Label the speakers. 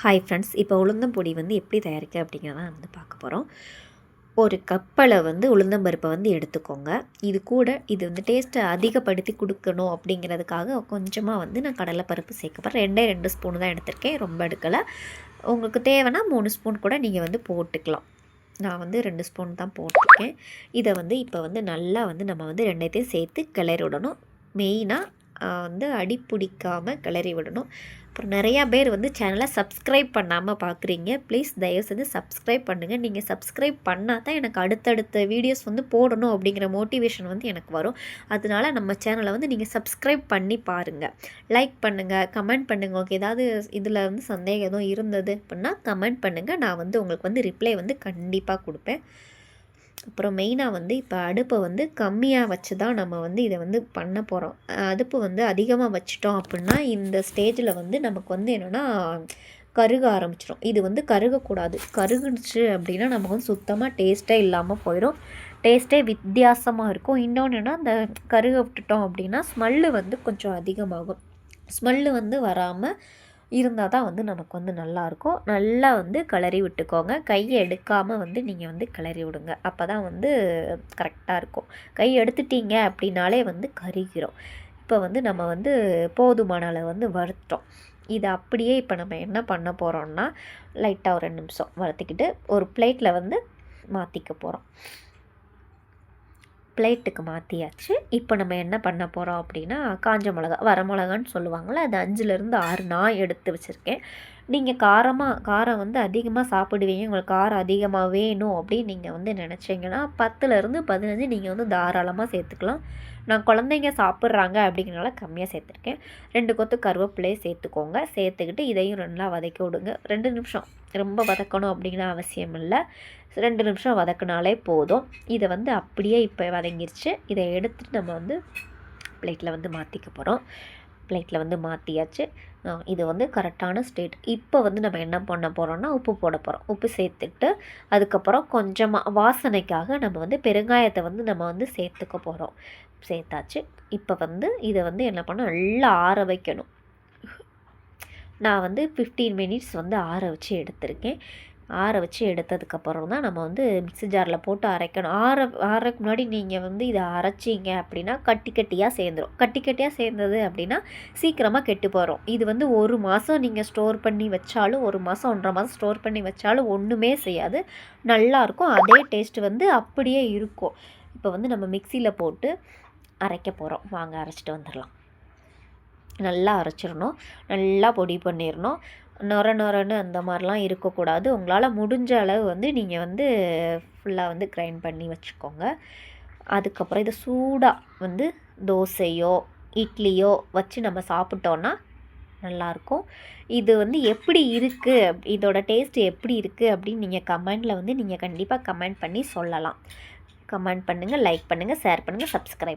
Speaker 1: Hi friends இப்போ உளுந்தம்பொடி வந்து எப்படி தயாரிக்க அப்படிங்கிறத வந்து பார்க்க போகிறோம் ஒரு கப்பலை வந்து உளுந்தம்பருப்பை வந்து எடுத்துக்கோங்க. இது கூட இது வந்து டேஸ்ட்டை அதிகப்படுத்தி கொடுக்கணும் அப்படிங்கிறதுக்காக கொஞ்சமாக வந்து நான் கடலைப்பருப்பு சேர்க்க போகிறேன் ரெண்டே ரெண்டு ஸ்பூன் தான் எடுத்திருக்கேன் ரொம்ப எடுக்கலை. உங்களுக்கு தேவைன்னா மூணு ஸ்பூன் கூட நீங்கள் வந்து போட்டுக்கலாம். நான் வந்து ரெண்டு ஸ்பூன் தான் போட்டிருக்கேன். இதை வந்து இப்போ வந்து நல்லா வந்து நம்ம வந்து ரெண்டத்தையும் சேர்த்து கிளறி விடணும். மெயினாக வந்து அடி பிடிக்காமல் கிளறி விடணும். அப்புறம் நிறையா பேர் வந்து சேனலை சப்ஸ்கிரைப் பண்ணாமல் பார்க்குறீங்க ப்ளீஸ் தயவு செஞ்சு சப்ஸ்கிரைப் பண்ணுங்கள் நீங்கள் சப்ஸ்கிரைப் பண்ணால் தான் எனக்கு அடுத்தடுத்த வீடியோஸ் வந்து போடணும் அப்படிங்கிற மோட்டிவேஷன் வந்து எனக்கு வரும். அதனால நம்ம சேனலை வந்து நீங்கள் சப்ஸ்கிரைப் பண்ணி பாருங்கள் லைக் பண்ணுங்கள் கமெண்ட் பண்ணுங்கள் ஓகே ஏதாவது இதில் வந்து சந்தேகம் எதுவும் இருந்தது அப்படின்னா கமெண்ட் பண்ணுங்கள் நான் வந்து உங்களுக்கு வந்து ரிப்ளை வந்து கண்டிப்பாக கொடுப்பேன். அப்புறம் மெயினாக வந்து இப்போ அடுப்பை வந்து கம்மியாக வச்சு தான் நம்ம வந்து இதை வந்து பண்ண போகிறோம் அடுப்பு வந்து அதிகமாக வச்சிட்டோம் அப்படின்னா இந்த ஸ்டேஜில் வந்து நமக்கு வந்து என்னென்னா கருக ஆரம்பிச்சிடும் இது வந்து கருகக்கூடாது. கருகுச்சு அப்படின்னா நமக்கு வந்து சுத்தமாக டேஸ்ட்டே இல்லாமல் போயிடும் டேஸ்ட்டே வித்தியாசமாக இருக்கும். இன்னொன்று அந்த கருக விட்டுட்டோம் அப்படின்னா ஸ்மெல்லு வந்து கொஞ்சம் அதிகமாகும். ஸ்மெல்லு வந்து வராமல் இருந்தால் தான் வந்து நமக்கு வந்து நல்லாயிருக்கும் நல்லா வந்து கிளறி விட்டுக்கோங்க. கையை எடுக்காமல் வந்து நீங்கள் வந்து கிளறி விடுங்க. அப்போ தான் வந்து கரெக்டாக இருக்கும். கை எடுத்துட்டீங்க அப்படின்னாலே வந்து கருகிறோம் இப்போ வந்து நம்ம வந்து போதுமான அளவு வந்து வறுத்தோம் இதை அப்படியே இப்போ நம்ம என்ன பண்ண போகிறோம்னா லைட்டாக ஒரு ரெண்டு நிமிஷம் வளர்த்துக்கிட்டு ஒரு பிளேட்டில் வந்து மாற்றிக்க போகிறோம் பிளேட்டுக்கு மாற்றியாச்சு இப்போ நம்ம என்ன பண்ண போகிறோம் அப்படின்னா காஞ்ச மிளகா வர மிளகான்னு சொல்லுவாங்கள்ல அது அஞ்சுலேருந்து ஆறு நான் எடுத்து வச்சுருக்கேன். நீங்கள் காரமாக காரம் வந்து அதிகமாக சாப்பிடுவீங்க. உங்களுக்கு காரம் அதிகமாக வேணும் அப்படின்னு நீங்கள் வந்து நினச்சிங்கன்னா பத்துலேருந்து பதினஞ்சு நீங்கள் வந்து தாராளமாக சேர்த்துக்கலாம். நான் குழந்தைங்க சாப்பிட்றாங்க அப்படிங்கிறனால கம்மியாக சேர்த்துருக்கேன். ரெண்டு கொத்து கருவேப்பிலையை சேர்த்துக்கோங்க. சேர்த்துக்கிட்டு இதையும் நல்லா வதக்கி விடுங்க. ரெண்டு நிமிஷம். ரொம்ப வதக்கணும் அப்படிங்கிற அவசியம் இல்லை. ரெண்டு நிமிஷம் வதக்கினாலே போதும். இதை வந்து அப்படியே இப்போ வதங்கிருச்சு. இதை எடுத்துகிட்டு நம்ம வந்து பிளேட்டில் வந்து மாற்றிக்க போகிறோம் பிளேட்டில் வந்து மாற்றியாச்சு இது வந்து கரெக்டான ஸ்டேட் இப்போ வந்து நம்ம என்ன பண்ண போகிறோம்னா உப்பு போட போகிறோம் உப்பு சேர்த்துட்டு அதுக்கப்புறம் கொஞ்சமாக வாசனைக்காக நம்ம வந்து பெருங்காயத்தை வந்து நம்ம வந்து சேர்த்துக்க போகிறோம் சேர்த்தாச்சு. இப்போ வந்து இதை வந்து என்ன பண்ண நல்லா ஆற வைக்கணும். நான் வந்து ஃபிஃப்டீன் மினிட்ஸ் வந்து ஆற வச்சு எடுத்திருக்கேன். ஆற வச்சு எடுத்ததுக்கப்புறம் தான் நம்ம வந்து மிக்ஸி ஜாரில் போட்டு அரைக்கணும். ஆற ஆறக்கு முன்னாடி நீங்கள் வந்து இதை அரைச்சிங்க அப்படின்னா கட்டி கட்டியாக சேர்ந்துடும் கட்டி கட்டியாக சேர்ந்தது அப்படின்னா சீக்கிரமாக கெட்டு போகிறோம் இது வந்து ஒரு மாதம் நீங்கள் ஸ்டோர் பண்ணி வச்சாலும் ஒரு மாதம் ஒன்றரை மாதம் ஸ்டோர் பண்ணி வச்சாலும் ஒன்றுமே செய்யாது. நல்லாயிருக்கும் அதே டேஸ்ட் வந்து அப்படியே இருக்கும். இப்போ வந்து நம்ம மிக்சியில் போட்டு அரைக்க போகிறோம் வாங்க அரைச்சிட்டு வந்துடலாம். நல்லா அரைச்சிடணும். நல்லா பொடி பண்ணிடணும். நொர நொரன்னு அந்த மாதிரிலாம் இருக்கக்கூடாது. உங்களால் முடிஞ்ச அளவு வந்து நீங்கள் வந்து ஃபுல்லாக வந்து கிரைண்ட் பண்ணி வச்சுக்கோங்க. அதுக்கப்புறம் இதை சூடாக வந்து தோசையோ இட்லியோ வச்சு நம்ம சாப்பிட்டோன்னா நல்லாயிருக்கும். இது வந்து எப்படி இருக்குது இதோட டேஸ்ட் எப்படி இருக்குது அப்படின்னு நீங்கள் கமெண்டில் வந்து நீங்கள் கண்டிப்பாக கமெண்ட் பண்ணி சொல்லலாம். கமெண்ட் பண்ணுங்கள் லைக் பண்ணுங்கள் ஷேர் பண்ணுங்கள் சப்ஸ்கிரைப்